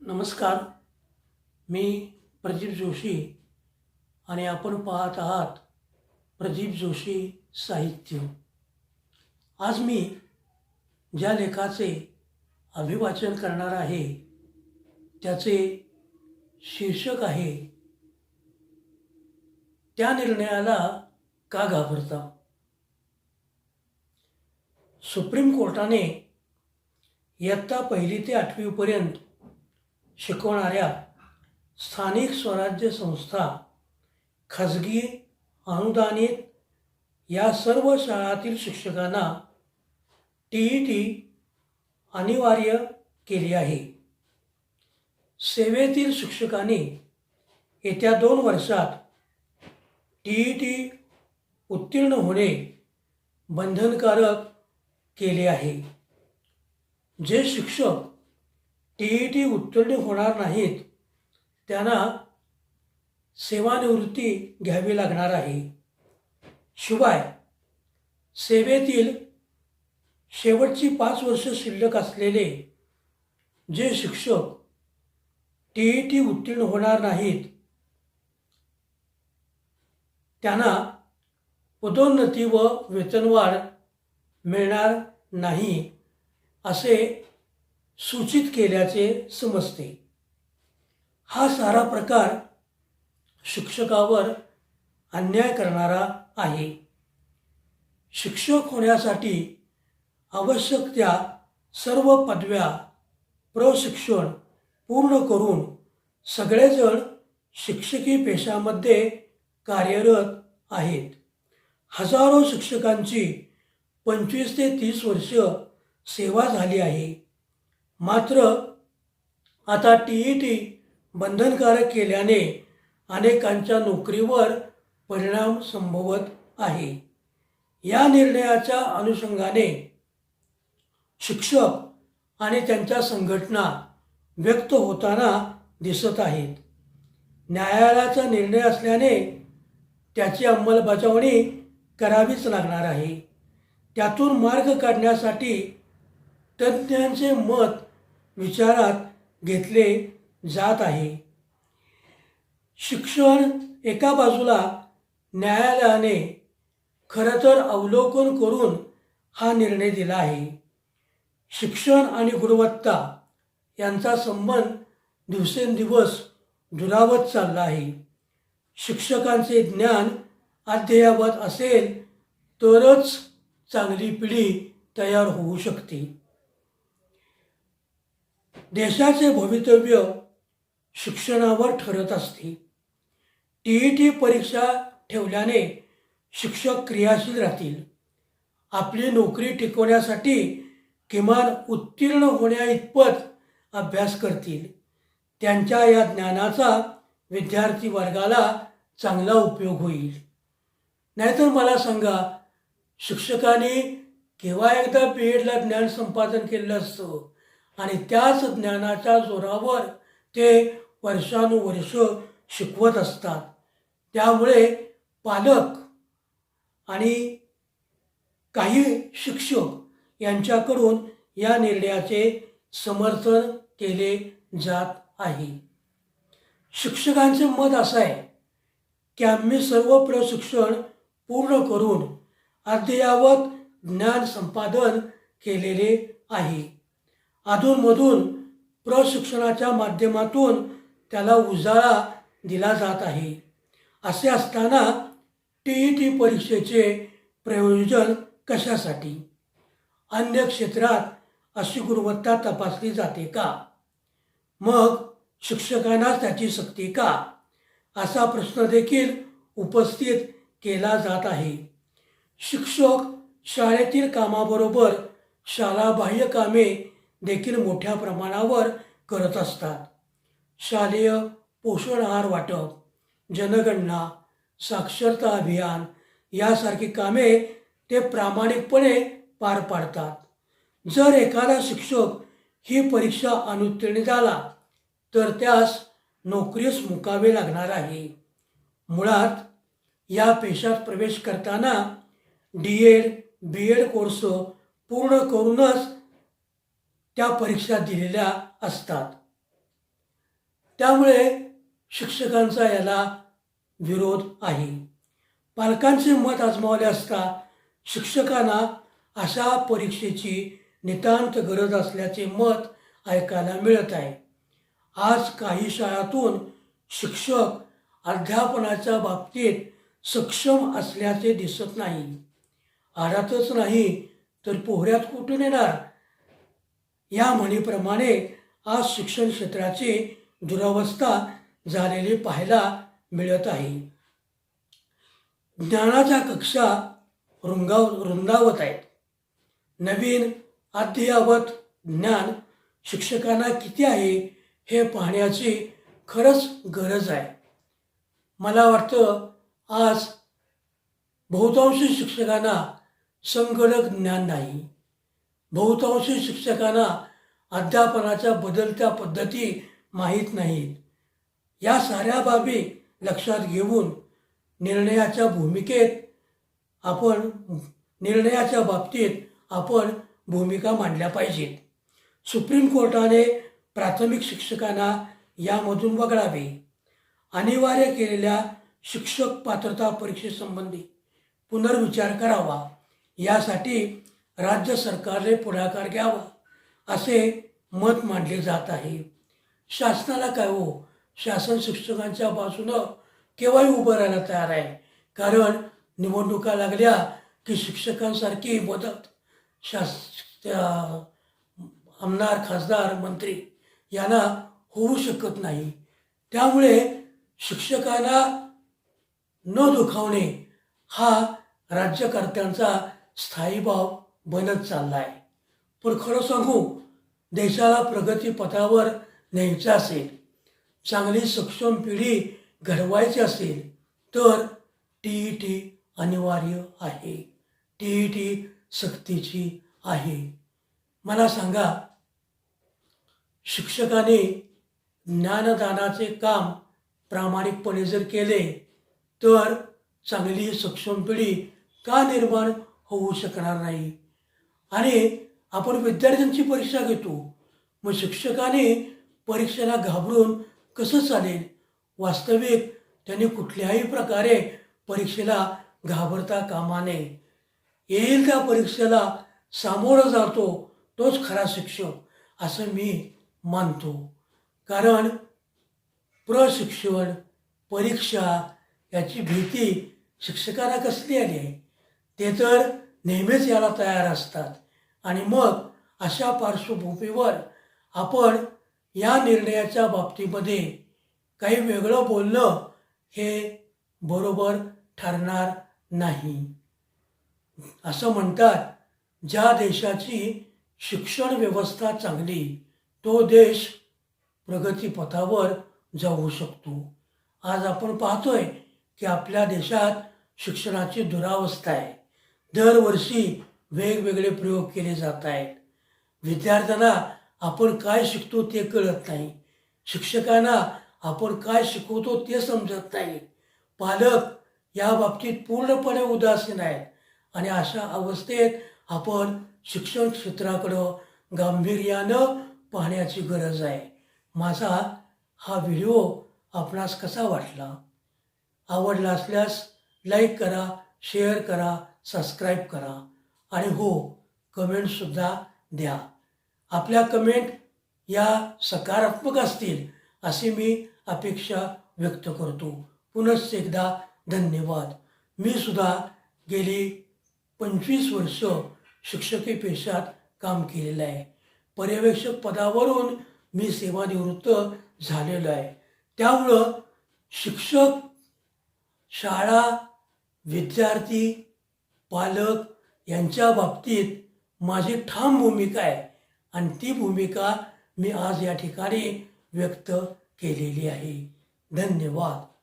नमस्कार. मी प्रदीप जोशी आणि आपण पाहत आहात प्रदीप जोशी साहित्य. आज मी ज्या लेखाचे अभिवाचन करणार आहे त्याचे शीर्षक आहे त्या निर्णयाला का घाबरता? सुप्रीम कोर्टाने इयत्ता पहिली ते आठवीपर्यंत शिकवणाऱ्या स्थानिक स्वराज्य संस्था खाजगी अनुदानित या सर्व शाळातील शिक्षकांना टी ई टी अनिवार्य केली आहे. सेवेतील शिक्षकांनी येत्या दोन वर्षात टी ई टी उत्तीर्ण होणे बंधनकारक केले आहे. जे शिक्षक टी ई टी उत्तीर्ण होणार नाहीत त्यांना सेवानिवृत्ती घ्यावी लागणार आहे. शिवाय सेवेतील शेवटची पाच वर्ष शिल्लक असलेले जे शिक्षक टी ई टी उत्तीर्ण होणार नाहीत त्यांना पदोन्नती व वेतनवाढ मिळणार नाही असे सूचित केल्याचे समजते. हा सारा प्रकार शिक्षकावर अन्याय करणारा आहे. शिक्षक होण्यासाठी आवश्यक त्या सर्व पदव्या प्रशिक्षण पूर्ण करून सगळेजण शिक्षकी पेशामध्ये कार्यरत आहेत. हजारो शिक्षकांची पंचवीस ते तीस वर्ष सेवा झाली आहे. मात्र आता टी ई टी बंधनकारक केल्याने अनेकांच्या नोकरीवर परिणाम संभवत आहे. या निर्णयाच्या अनुषंगाने शिक्षक आणि त्यांच्या संघटना व्यक्त होताना दिसत आहेत. न्यायालयाचा निर्णय असल्याने त्याची अंमलबजावणी करावीच लागणार आहे. त्यातून मार्ग काढण्यासाठी तज्ज्ञांचे मत विचारात घेतले जात आहे. शिक्षण एका बाजूला न्यायालयाने खरं तर अवलोकन करून हा निर्णय दिला आहे. शिक्षण आणि गुणवत्ता यांचा संबंध दिवसेंदिवस दुरावत चालला आहे. शिक्षकांचे ज्ञान अद्ययावत असेल तरच चांगली पिढी तयार होऊ शकते. देशाचे भवितव्य शिक्षणावर ठरत असते. टी ई टी परीक्षा ठेवल्याने शिक्षक क्रियाशील राहतील. आपली नोकरी टिकवण्यासाठी किमान उत्तीर्ण होण्या इतपत अभ्यास करतील. त्यांच्या या ज्ञानाचा विद्यार्थी वर्गाला चांगला उपयोग होईल. नाहीतर मला सांगा शिक्षकांनी केव्हा एकदा बी एडला ज्ञान संपादन केलेलं असतं? आणि त्याच ज्ञानाच्या जोरावर ते वर्षानुवर्ष शिकवत असतात. त्यामुळे पालक आणि काही शिक्षक यांच्याकडून या निर्णयाचे समर्थन केले जात आहे. शिक्षकांचे मत असं आहे की आम्ही सर्व प्रशिक्षण पूर्ण करून अद्ययावत ज्ञान संपादन केलेले आहे. अधूनमधून प्रशिक्षणाच्या माध्यमातून त्याला उजाळा दिला जात आहे. असे असताना टी ई टी परीक्षेचे प्रयोजन कशासाठी? अन्य क्षेत्रात अशी गुणवत्ता तपासली जाते का? मग शिक्षकांना त्याची सक्ती का? असा प्रश्न देखील उपस्थित केला जात आहे. शिक्षक शाळेतील कामाबरोबर शाळाबाह्य कामे देखील मोठ्या प्रमाणावर करत असतात. शालेय पोषण आहार वाटप जनगणना साक्षरता अभियान यासारखी कामे ते प्रामाणिकपणे पार पाडतात. जर एखादा शिक्षक ही परीक्षा अनुत्तीर्ण झाला तर त्यास नोकरीस मुकावे लागणार आहे. मुळात या पेशात प्रवेश करताना D Ed B Ed course पूर्ण करूनच त्या परीक्षा दिलेल्या असतात. त्यामुळे शिक्षकांचा याला विरोध आहे. पालकांचे मत आजमावले असता शिक्षकांना अशा परीक्षेची नितांत गरज असल्याचे मत ऐकायला मिळत आहे. आज काही शाळातून शिक्षक अध्यापनाच्या बाबतीत सक्षम असल्याचे दिसत नाही. आरातच नाही तर पोहऱ्यात कुठून येणार? या म्हणीप्रमाणे आज शिक्षण क्षेत्राची दुरावस्था झालेली पाहायला मिळत आहे. ज्ञानाच्या कक्षा रुंगाव रुंदावत आहेत नवीन अद्ययावत ज्ञान शिक्षकांना किती आहे हे पाहण्याची खरंच गरज आहे. मला वाटतं आज बहुतांश शिक्षकांना संगणक ज्ञान नाही. बहुतांशी शिक्षकांना अध्यापनाच्या बदलत्या पद्धती माहीत नाहीत. या साऱ्या बाबी लक्षात घेऊन निर्णयाच्या भूमिकेत आपण निर्णयाच्या बाबतीत आपण भूमिका मांडल्या पाहिजेत. सुप्रीम कोर्टाने प्राथमिक शिक्षकांना यामधून वगळावे. अनिवार्य केलेल्या शिक्षक पात्रता परीक्षेसंबंधी पुनर्विचार करावा. यासाठी राज्य सरकारने पुढाकार घ्यावा असे मत मांडले जात आहे. शासनाला काय हो? शासन शिक्षकांच्या बाजूनं केव्हाही उभं राहायला तयार आहे. कारण निवडणुका लागल्या की शिक्षकांसारखी मदत शास आमदार खासदार मंत्री यांना होऊ शकत नाही. त्यामुळे शिक्षकांना न दुखावणे हा राज्यकर्त्यांचा स्थायी भाव बनत चालला आहे पण खरं सांगू देशाला प्रगतीपथावर न्यायचं असेल चांगली सक्षम पिढी घडवायची असेल तर टी ई टी अनिवार्य आहे. टी ई टी सक्तीची आहे. मला सांगा शिक्षकाने ज्ञानदानाचे काम प्रामाणिकपणे जर केले तर चांगली सक्षम पिढी का निर्माण होऊ शकणार नाही? आणि आपण विद्यार्थ्यांची परीक्षा घेतो. मग शिक्षकाने परीक्षेला घाबरून कसं चालेल? वास्तविक त्यांनी कुठल्याही प्रकारे परीक्षेला घाबरता कामा नये. येईल त्या परीक्षेला सामोरं जातो तोच खरा शिक्षक असं मी मानतो. कारण प्रशिक्षण परीक्षा याची भीती शिक्षकांना कसली आली आहे? ते तर नेहमीच याला तयार असतात. आणि मग अशा पार्श्वभूमीवर आपण या निर्णयाच्या बाबतीमध्ये काही वेगळं बोलणं हे बरोबर ठरणार नाही. असं म्हणतात ज्या देशाची शिक्षण व्यवस्था चांगली तो देश प्रगतीपथावर जाऊ शकतो. आज आपण पाहतोय की आपल्या देशात शिक्षणाची दुरावस्था आहे. दरवर्षी वेगवेगळे प्रयोग केले जात आहेत. विद्यार्थ्यांना आपण काय शिकतो ते कळत नाही. शिक्षकांना आपण काय शिकवतो ते समजत नाही. पालक या बाबतीत पूर्णपणे उदासीन आहेत आणि अशा अवस्थेत आपण शिक्षण क्षेत्राकडं गांभीर्यानं पाहण्याची गरज आहे. माझा हा व्हिडिओ आपणास कसा वाटला? आवडला असल्यास लाईक करा शेअर करा सबस्क्राईब करा आणि हो कमेंटसुद्धा द्या. आपल्या कमेंट या सकारात्मक असतील अशी मी अपेक्षा व्यक्त करतो. पुनश्च एकदा धन्यवाद. मी सुद्धा गेली पंचवीस वर्ष शिक्षकी पेशात काम केलेलं आहे. पर्यवेक्षक पदावरून मी सेवानिवृत्त झालेलो आहे. त्यामुळं शिक्षक शाळा विद्यार्थी पालक यांच्या बाबतीत माझी ठाम भूमिका आहे. आणि ती भूमिका मी आज या ठिकाणी व्यक्त केलेली आहे. धन्यवाद.